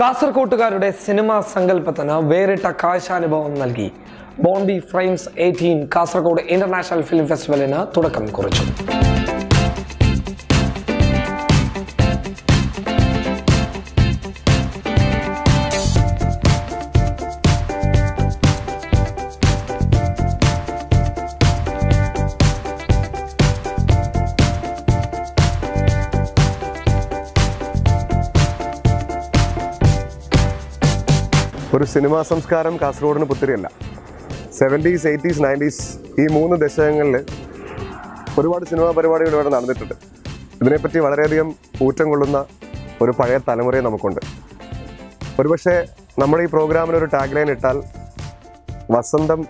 കാസർകോട്ടുകാരുടെ cinema സങ്കല്പത്തിന് വേറിട്ട കാഴ്ചാനുഭവം നൽകി. Bondi frames eighteen Kasaragod international film ഫെസ്റ്റിവലിന് തുടക്കം കുറിച്ചു. ഒരു സിനിമാ സംസ്കാരം കാസർഗോഡിന് പുത്തിരിയല്ല. സെവന്റീസ് എയ്റ്റീസ് നയന്റീസ് ഈ മൂന്ന് ദശകങ്ങളിൽ ഒരുപാട് സിനിമാ പരിപാടികൾ ഇവിടെ നടന്നിട്ടുണ്ട്. ഇതിനെപ്പറ്റി വളരെയധികം ഊറ്റം കൊള്ളുന്ന ഒരു പഴയ തലമുറയെ നമുക്കുണ്ട്. ഒരുപക്ഷെ നമ്മുടെ ഈ പ്രോഗ്രാമിന് ഒരു ടാഗ് ലൈൻ ഇട്ടാൽ വസന്തം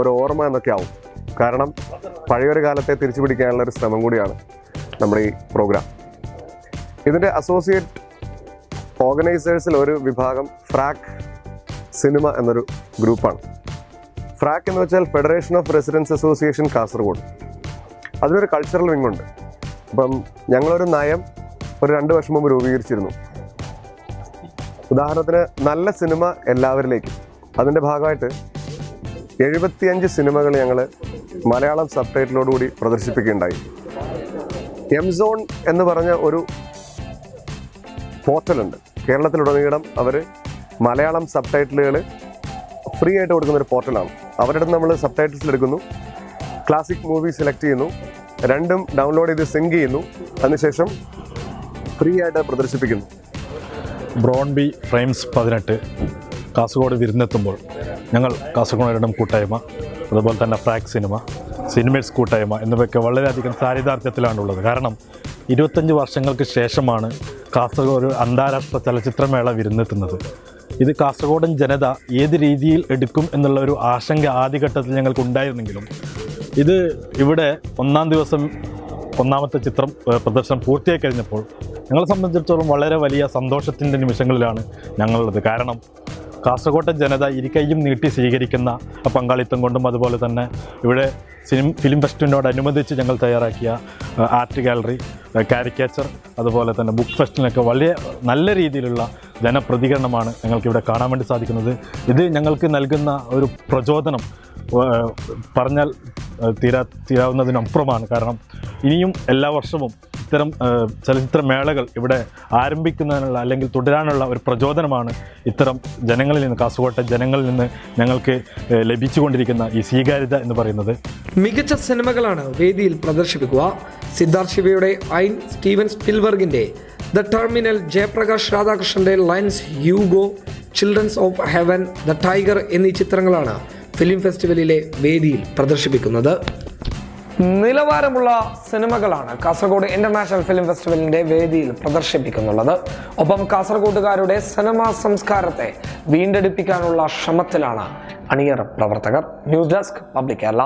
ഒരു ഓർമ്മ എന്നൊക്കെ ആവും. കാരണം പഴയൊരു കാലത്തെ തിരിച്ചു പിടിക്കാനുള്ള ഒരു ശ്രമം കൂടിയാണ് നമ്മുടെ ഈ പ്രോഗ്രാം. ഇതിന്റെ അസോസിയേറ്റ് ഓർഗനൈസേഴ്സിൽ ഒരു വിഭാഗം ഫ്രാക്ക് സിനിമ എന്നൊരു ഗ്രൂപ്പാണ്. ഫ്രാക്ക് എന്ന് വെച്ചാൽ federation of residents association Kasaragod. അതിനൊരു കൾച്ചറൽ വിങ് ഉണ്ട്. അപ്പം ഞങ്ങളൊരു നയം ഒരു രണ്ട് വർഷം മുമ്പ് രൂപീകരിച്ചിരുന്നു. ഉദാഹരണത്തിന് നല്ല സിനിമ എല്ലാവരിലേക്കും. അതിന്റെ ഭാഗമായിട്ട് എഴുപത്തിയഞ്ച് സിനിമകൾ ഞങ്ങൾ മലയാളം സബ് ടൈറ്റിലോടുകൂടി പ്രദർശിപ്പിക്കുകയുണ്ടായി. എം സോൺ എന്ന് പറഞ്ഞ ഒരു പോർട്ടലുണ്ട് കേരളത്തിലുടനീളം അവർ മലയാളം സബ് ടൈറ്റിലുകൾ ഫ്രീ ആയിട്ട് കൊടുക്കുന്ന ഒരു പോർട്ടലാണ്. അവരുടെ നമ്മൾ സബ് ടൈറ്റിൽസ് എടുക്കുന്നു. ക്ലാസിക് മൂവി സെലക്ട് ചെയ്യുന്നു. രണ്ടും ഡൗൺലോഡ് ചെയ്ത് സിങ്ക് ചെയ്യുന്നു. അതിനുശേഷം ഫ്രീ ആയിട്ട് പ്രദർശിപ്പിക്കുന്നു. ബ്രോൺബി ഫ്രെയിംസ് പതിനെട്ട് കാസർഗോഡ് വിരുന്നെത്തുമ്പോൾ ഞങ്ങൾ കാസർഗോഡ് കൂട്ടായ്മ അതുപോലെ തന്നെ ഫ്രാക് സിനിമ സിനിമേഴ്സ് കൂട്ടായ്മ എന്നിവയൊക്കെ വളരെയധികം ചാരിതാർത്ഥ്യത്തിലാണുള്ളത് കാരണം ഇരുപത്തഞ്ച് വർഷങ്ങൾക്ക് ശേഷമാണ് കാസർഗോഡ് ഒരു അന്താരാഷ്ട്ര ചലച്ചിത്രമേള വിരുന്നെത്തുന്നത്. ഇത് കാസർഗോഡൻ ജനത ഏത് രീതിയിൽ എടുക്കും എന്നുള്ള ഒരു ആശങ്ക ആദ്യഘട്ടത്തിൽ ഞങ്ങൾക്ക് ഉണ്ടായിരുന്നെങ്കിലും ഇത് ഇവിടെ ഒന്നാം ദിവസം ഒന്നാമത്തെ ചിത്രം പ്രദർശനം പൂർത്തിയായി കഴിഞ്ഞപ്പോൾ ഞങ്ങളെ സംബന്ധിച്ചിടത്തോളം വളരെ വലിയ സന്തോഷത്തിന്റെ നിമിഷങ്ങളിലാണ് ഞങ്ങളുള്ളത്. കാരണം കാസർഗോട്ടെ ജനത ഇരിക്കയും നീട്ടി സ്വീകരിക്കുന്ന പങ്കാളിത്തം കൊണ്ടും അതുപോലെ തന്നെ ഇവിടെ ഫിലിം ഫിലിം ഫെസ്റ്റിനോടനുബന്ധിച്ച് ഞങ്ങൾ തയ്യാറാക്കിയ ആർട്ട് ഗാലറി കാരിക്കേച്ചർ അതുപോലെ തന്നെ ബുക്ക് ഫെസ്റ്റിനൊക്കെ വളരെ നല്ല രീതിയിലുള്ള ജനപ്രതികരണമാണ് ഞങ്ങൾക്കിവിടെ കാണാൻ വേണ്ടി സാധിക്കുന്നത്. ഇത് ഞങ്ങൾക്ക് നൽകുന്ന ഒരു പ്രചോദനം പറഞ്ഞാൽ തീരാ തീരാവുന്നതിനപ്പുറമാണ്. കാരണം ഇനിയും എല്ലാ വർഷവും ഇത്തരം ചലച്ചിത്ര ചലച്ചിത്രമേളകൾ ഇവിടെ ആരംഭിക്കുന്നതിനുള്ള അല്ലെങ്കിൽ തുടരാനുള്ള ഒരു പ്രചോദനമാണ് ഇത്തരം ജനങ്ങളിൽ നിന്ന് കാസർകോട്ടെ ജനങ്ങളിൽ നിന്ന് ഞങ്ങൾക്ക് ലഭിച്ചുകൊണ്ടിരിക്കുന്ന ഈ സ്വീകാര്യത എന്ന് പറയുന്നത്. മികച്ച സിനിമകളാണ് വേദിയിൽ പ്രദർശിപ്പിക്കുക. സിദ്ധാർത്ഥ് ശിവയുടെ ഐൻ സ്റ്റീവൻ സ്പിൽബർഗിന്റെ ദ ടെർമിനൽ ജയപ്രകാശ് രാധാകൃഷ്ണന്റെ lens Ugo childrens of heaven the tiger എന്നീ ചിത്രങ്ങളാണ് ഫിലിം ഫെസ്റ്റിവലിലെ വേദിയിൽ പ്രദർശിപ്പിക്കുന്നത്. നിലവാരമുള്ള സിനിമകളാണ് കാസർഗോഡ് ഇന്റർനാഷണൽ ഫിലിം ഫെസ്റ്റിവലിന്റെ വേദിയിൽ പ്രദർശിപ്പിക്കുന്നുള്ളത്. ഒപ്പം കാസർഗോഡുകാരുടെ സിനിമാ സംസ്കാരത്തെ വീണ്ടെടുപ്പിക്കാനുള്ള ശ്രമത്തിലാണ് അണിയറ പ്രവർത്തകർ. News desk public Kerala.